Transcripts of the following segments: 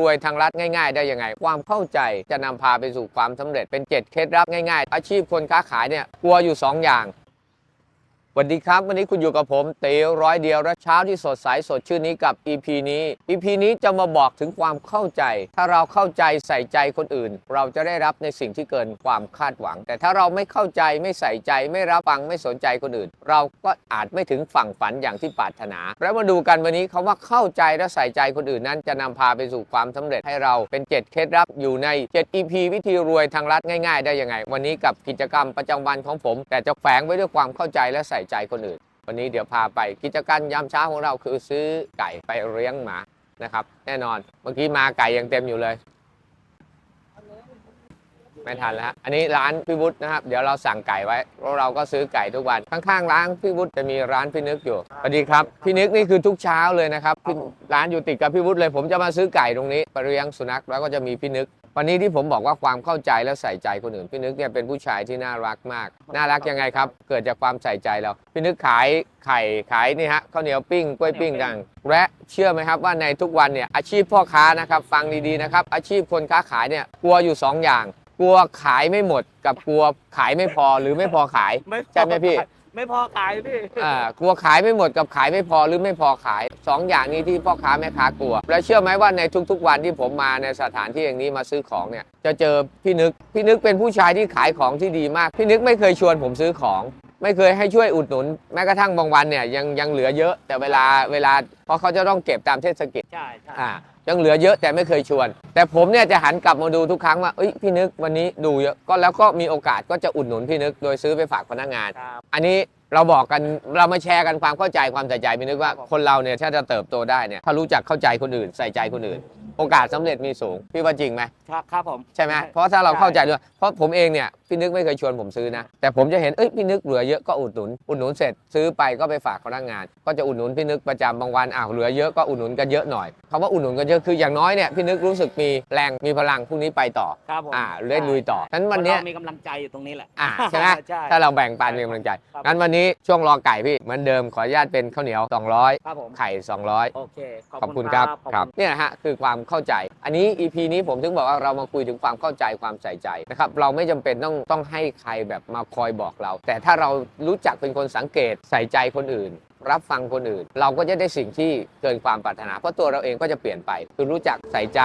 รวยทางรัดง่ายๆ ได้ยังไง ความเข้าใจจะนำพาไปสู่ความสำเร็จเป็นเจ็ดเคล็ดลับง่ายๆ อาชีพคนค้าขายเนี่ยกลัวอยู่สองอย่าง สวัสดีครับ วันนี้คุณอยู่กับผมเต๋อร้อยเดียวและเช้าที่สดใสสดชื่นนี้กับ EP นี้ EP นี้จะมาบอกถึงความเข้าใจ ถ้าเราเข้าใจใส่ใจคนอื่น เราจะได้รับในสิ่งที่เกินความคาดหวัง แต่ถ้าเราไม่เข้าใจไม่ใส่ใจไม่รับฟังไม่สนใจคนอื่น เราก็อาจไม่ถึงฝั่งฝันอย่างที่ปรารถนา แล้วมาดูกันวันนี้คาว่าเข้าใจและใส่ใจคนอื่นนั้น จะนำพาไปสู่ความสำเร็จให้เราเป็น7เคล็ดลับอยู่ใน 7 EP วิธีรวยทางลัดง่าย ๆ ได้ยังไง วันนี้กับกิจกรรมประจำวันของผม แต่จะแฝงไว้ด้วยความเข้าใจและใส่ใจคนอื่น วันนี้เดี๋ยวพาไปกิจกรรมยามเช้าของเราคือซื้อไก่ไปเลี้ยงหมานะครับ แน่นอนเมื่อกี้มาไก่ยังเต็มอยู่เลย ไม่ทันแล้วอันนี้ร้านพี่วุฒินะครับ เดี๋ยวเราสั่งไก่ไว้แล้วเราก็ซื้อไก่ทุกวันข้างๆร้านพี่วุฒิจะมีร้านพี่นึกอยู่สวัสดีครับพี่นึกนี่คือทุกเช้าเลยนะครับร้านอยู่ติดกับพี่วุฒิเลย ผมจะมาซื้อไก่ตรงนี้ไปเลี้ยงสุนัขแล้วก็จะมีพี่นึก วันนี้ที่ผมบอกว่าความเข้าใจและใส่ใจคนอื่นพี่นึกเนี่ยเป็นผู้ชายที่น่ารักมาก น่ารักยังไงครับ เกิดจากความใส่ใจเรา พี่นึกขายไข่ขายนี่ฮะข้าวเหนียวปิ้งกล้วยปิ้งดังและเชื่อไหมครับว่าในทุกวันเนี่ยอาชีพพ่อค้านะครับฟังดีๆนะครับอาชีพคนค้าขายเนี่ยกลัวอยู่สองอย่าง กลัวขายไม่หมด กับกลัวขายไม่พอหรือไม่พอขายไม่พอใช่ไหมพี่ ไม่พอขายพี่อ่ากลัวขายไม่หมดกับขายไม่พอหรือไม่พอขายสองอย่างนี้ที่พ่อค้าแม่ค้ากลัว และเชื่อไหมว่าในทุก ๆ วันที่ผมมาในสถานที่อย่างนี้มาซื้อของเนี่ยจะเจอพี่นึกพี่นึกเป็นผู้ชายที่ขายของที่ดีมาก พี่นึกไม่เคยชวนผมซื้อของ ไม่เคยให้ช่วยอุดหนุน แม้กระทั่งบางวันเนี่ยยังยังเหลือเยอะ แต่เวลาเวลาเพราะเขาจะต้องเก็บตามเทศกิจใช่ใช่อ่ายังเหลือเยอะแต่ไม่เคยชวน แต่ผมเนี่ยจะหันกลับมาดูทุกครั้งว่าเอ้ยพี่นึกวันนี้ดูเยอะก็แล้วก็มีโอกาสก็จะอุดหนุนพี่นึกโดยซื้อไปฝากพนักงาน ครับอันนี้เราบอกกันเรามาแชร์กันความเข้าใจความใส่ใจพี่นึกว่าครับผมคนเราเนี่ยถ้าจะเติบโตได้เนี่ยถ้ารู้จักเข้าใจคนอื่นใส่ใจคนอื่น โอกาสสำเร็จมีสูง พี่ว่าจริงไหมครับครับผม ใช่ไหมเพราะถ้าเราเข้าใจด้วยเพราะผมเองเนี่ยพี่นึกไม่เคยชวนผมซื้อนะแต่ผมจะเห็นเอ้ยพี่นึกเหลือเยอะก็อุดหนุนอุดหนุนเสร็จซื้อไปก็ไปฝากพนักงาน ก็จะอุดหนุนพี่นึกประจำบางวันอ้าวเหลือเยอะก็อุดหนุนกันเยอะหน่อยคำว่าอุดหนุนกันเยอะคืออย่างน้อยเนี่ยพี่นึกรู้สึกมีแรงมีพลังพรุ่งนี้ไปต่อครับผมอ่าเล่นลุยต่อฉะนั้นวันเนี้ยครามีกำลังใจอยู่ตรงนี้แหละอ่าใช่ไหม ใช่ ถ้าเราแบ่งปันมีกำลังใจ ครับ งั้นวันนี้ช่วงรอไก่พี่เหมือนเดิมขออนุญาตเป็นข้าวเหนียว 200 ครับผม ไข่ 200 โอเค ขอบคุณครับ ขอครับเนี่ยนะฮะคือความเข้าใจ อันนี้ EP นี้ผมถึงบอกว่าเรามาคุยถึงความเข้าใจความใส่ใจนะครับเราไม่จำเป็นต้องต้องให้ใครแบบมาคอยบอกเรา แต่ถ้าเรารู้จักเป็นคนสังเกตใส่ใจคนอื่น รับฟังคนอื่น เราก็จะได้สิ่งที่เกินความปรารถนา เพราะตัวเราเองก็จะเปลี่ยนไป คือรู้จักใส่ใจ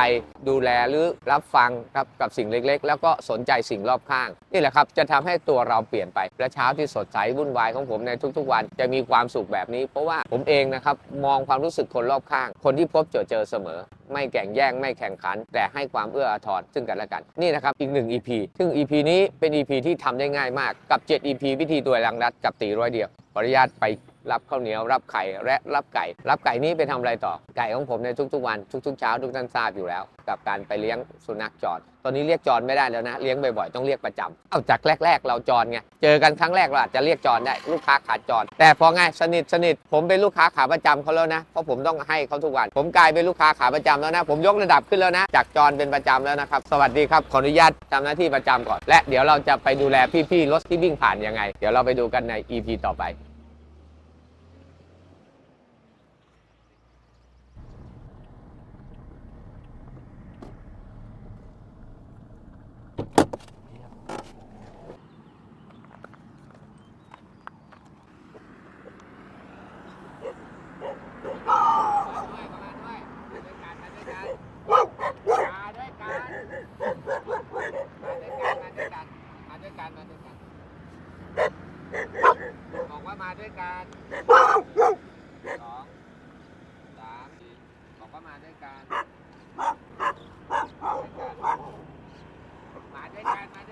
ดูแลหรือรับฟังครับกับสิ่งเล็กๆ แล้วก็สนใจสิ่งรอบข้างนี่แหละครับจะทำให้ตัวเราเปลี่ยนไปและเช้าที่สดใสวุ่นวายของผมในทุก ๆ วันจะมีความสุขแบบนี้ เพราะว่าผมเองนะครับมองความรู้สึกคนรอบข้าง คนที่พบเจอเจอเสมอ ไม่แข่งแย่งไม่แข่งขัน แต่ให้ความเอื้ออาทรซึ่งกันและกันนี่นะครับอีกหนึ่ง EP ซึ่ง EP นี้เป็น EP ที่ทำได้ง่ายมากกับ 7 EP วิธีตัวรังรัดกับตีร้อยเดียวขออนุญาตไป รับข้าวเหนียว รับไข่และรับไก่ รับไก่นี้ไปทำอะไรต่อ ไก่ของผมในทุกๆวันทุกๆเช้าทุกท่านทราบอยู่แล้ว กับการไปเลี้ยงสุนัขจรตอนนี้เรียกจรไม่ได้แล้วนะเลี้ยงบ่อยๆต้องเรียกประจำเอาจากแรก ๆ เราจรไงเจอกันครั้งแรกเราอาจจะเรียกจรได้ลูกค้าขาดจรแต่พอไงสนิทสนิทผมเป็นลูกค้าขาประจำเขาแล้วนะเพราะผมต้องให้เขาทุกวัน ผมกลายเป็นลูกค้าขาประจำแล้วนะ ผมยกระดับขึ้นแล้วนะ จากจรเป็นประจำแล้วนะครับสวัสดีครับขออนุญาตทำหน้าที่ประจำก่อน และเดี๋ยวเราจะไปดูแลพี่ๆรถที่วิ่งผ่านยังไง เดี๋ยวเราไปดูกันใน EP ต่อไป บอกว่ามา ด้วยกันสองสามสี่บอกว่ามาด้วยกันมาด้วยกันมาด้วยกัน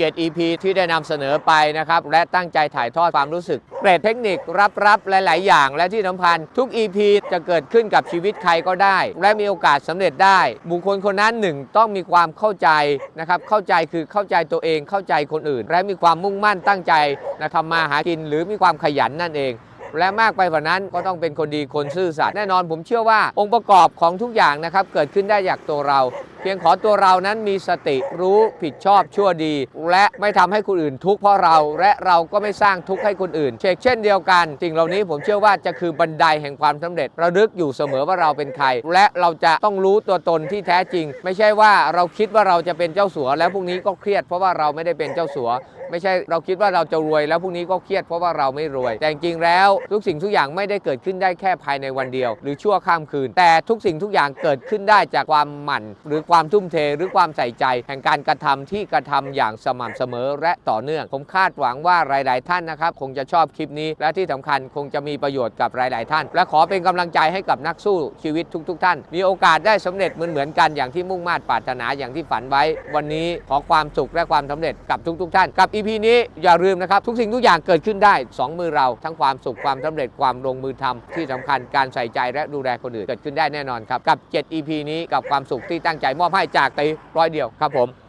7 EP ที่ได้นำเสนอไปนะครับ และตั้งใจถ่ายทอดความรู้สึกเกรดเทคนิครับรับหลาย ๆ อย่าง และที่สำคัญทุก EP จะเกิดขึ้นกับชีวิตใครก็ได้ และมีโอกาสสำเร็จได้ บุคคลคนนั้นหนึ่งต้องมีความเข้าใจนะครับเข้าใจคือเข้าใจตัวเองเข้าใจคนอื่น และมีความมุ่งมั่นตั้งใจนะทำมาหากินหรือมีความขยันนั่นเองและมากไปกว่านั้นก็ต้องเป็นคนดีคนซื่อสัตย์แน่นอนผมเชื่อว่าองค์ประกอบของทุกอย่างนะครับ เกิดขึ้นได้จากตัวเรา เพียงขอตัวเรานั้นมีสติรู้ผิดชอบชั่วดี และไม่ทำให้คนอื่นทุกข์เพราะเราและเราก็ไม่สร้างทุกข์ให้คนอื่นเชกเช่นเดียวกันสิ่งเหล่านี้ผมเชื่อว่าจะคือบันไดแห่งความสำเร็จระลึกอยู่เสมอว่าเราเป็นใคร และเราจะต้องรู้ตัวตนที่แท้จริง ไม่ใช่ว่าเราคิดว่าเราจะเป็นเจ้าสัว แล้วพรุ่งนี้ก็เครียดเพราะว่าเราไม่ได้เป็นเจ้าสัว ไม่ใช่เราคิดว่าเราจะรวย แล้วพรุ่งนี้ก็เครียดเพราะว่าเราไม่รวย แต่จริงแล้วทุกสิ่งทุกอย่างไม่ได้เกิดขึ้นได้แค่ภายในวันเดียว หรือชั่วข้ามคืน แต่ทุกสิ่งทุกอย่างเกิดขึ้นได้จากความหมั่นหรือความทุ่มเทหรือความใส่ใจ แห่งการกระทำที่กระทำอย่างสม่ำเสมอและต่อเนื่อง ผมคาดหวังว่าหลาย ๆ ท่านนะครับ คงจะชอบคลิปนี้ และที่สำคัญคงจะมีประโยชน์กับหลาย ๆ ท่าน และขอเป็นกำลังใจให้กับนักสู้ชีวิตทุก ๆ ท่าน มีโอกาสได้สำเร็จเหมือนๆกันอย่างที่มุ่งมา่ปรารถนาอย่างที่ฝันไว้ วันนี้ขอความสุขและความสำเร็จกับทุก ๆ ท่าน กับ EP นี้อย่าลืมนะครับ ทุกสิ่งทุกอย่างเกิดขึ้นได้ 2 มือเราทั้งความสุขความสำเร็จความลงมือทำที่สำคัญการใส่ใจและดูแลคนอื่นเกิดขึ้นได้แน่นอนครับกับ 7 EP นี้กับความสุขที่ตั้งใจมอบให้จากตีร้อยเดียวครับผม